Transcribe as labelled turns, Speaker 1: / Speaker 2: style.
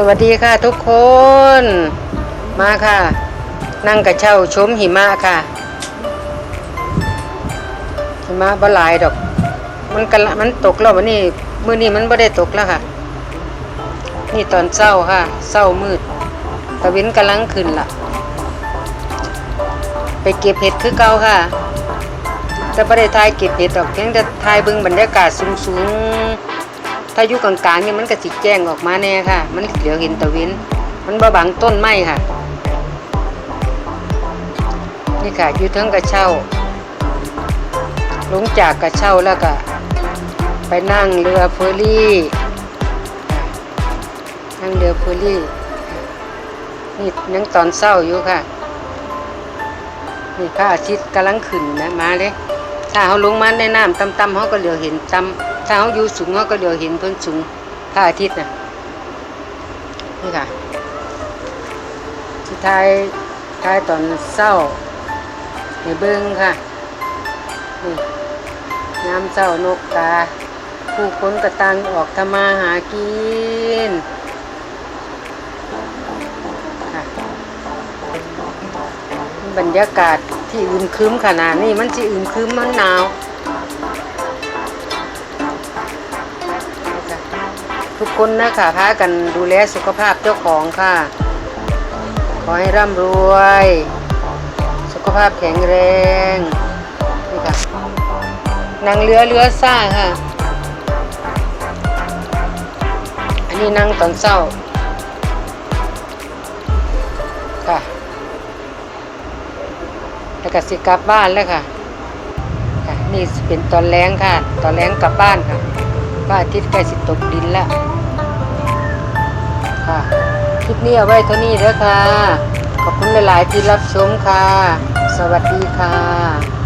Speaker 1: สวัสดีค่ะทุกคน มาค่ะ นั่งกระเช้าชมหิมะค่ะ หิมะบ่หลายดอก มันกะละมันตกแล้ววันนี้มื้อนี้มันบ่ได้ตกแล้วค่ะ นี่ตอนเช้าค่ะเช้ามืดตะวินกำลังขึ้นล่ะไปเก็บเห็ดคือเก่าค่ะแต่บ่ได้ถ่ายเก็บเห็ดดอกเพียงแต่ถ่ายเบิ่งบรรยากาศสูงๆ ถ้าอยู่กลางๆนี่มันก็สิแจ้งออกมาแน่ค่ะ มันเหลียวเห็นตะเวนมันบ่บังต้นไม้ค่ะ นี่ค่ะอยู่เทิงกระเช้าลงจากกระเช้าแล้วก็ไปนั่งเรือเฟอร์รี่ นั่งเรือเฟอร์รี่นี่ยังตอนเศร้าอยู่ค่ะ นี่พระอาทิตย์กำลังขึ้นนะมาเลยถ้าเขาลงมาในน้ำต่ำๆเขาก็เหลียวเห็นตำ ถ้าเขาอยู่สูงเขาก็เหลียวเห็นเพิ่นสูงพระอาทิตย์น่ะนี่ค่ะ สุดท้ายท้ายตอนเศร้าในเบิ้งค่ะนี่ยามเศร้านกกาผู้คนกระตังออกทำมาหากินบรรยากาศที่อึมครึมขนาดนี้มันสิอึมครึมมันหนาว ทุกคนนะคะพากันดูแลสุขภาพเจ้าของค่ะ ขอให้ร่ำรวย สุขภาพแข็งแรงนี่ค่ะนั่งเรือเรือซ่าค่ะ อันนี้นั่งตอนเช้าค่ะแล้วก็สิกลับบ้านแล้วค่ะค่ะ นี่เป็นตอนแรงค่ะ ตอนแรงกลับบ้านค่ะพระอาทิตย์ใกล้สิตกดินแล้ว ค่ะคลิปนี้เอาไว้เท่านี้แล้วค่ะ ขอบคุณหลาย ๆ ที่รับชมค่ะ สวัสดีค่ะ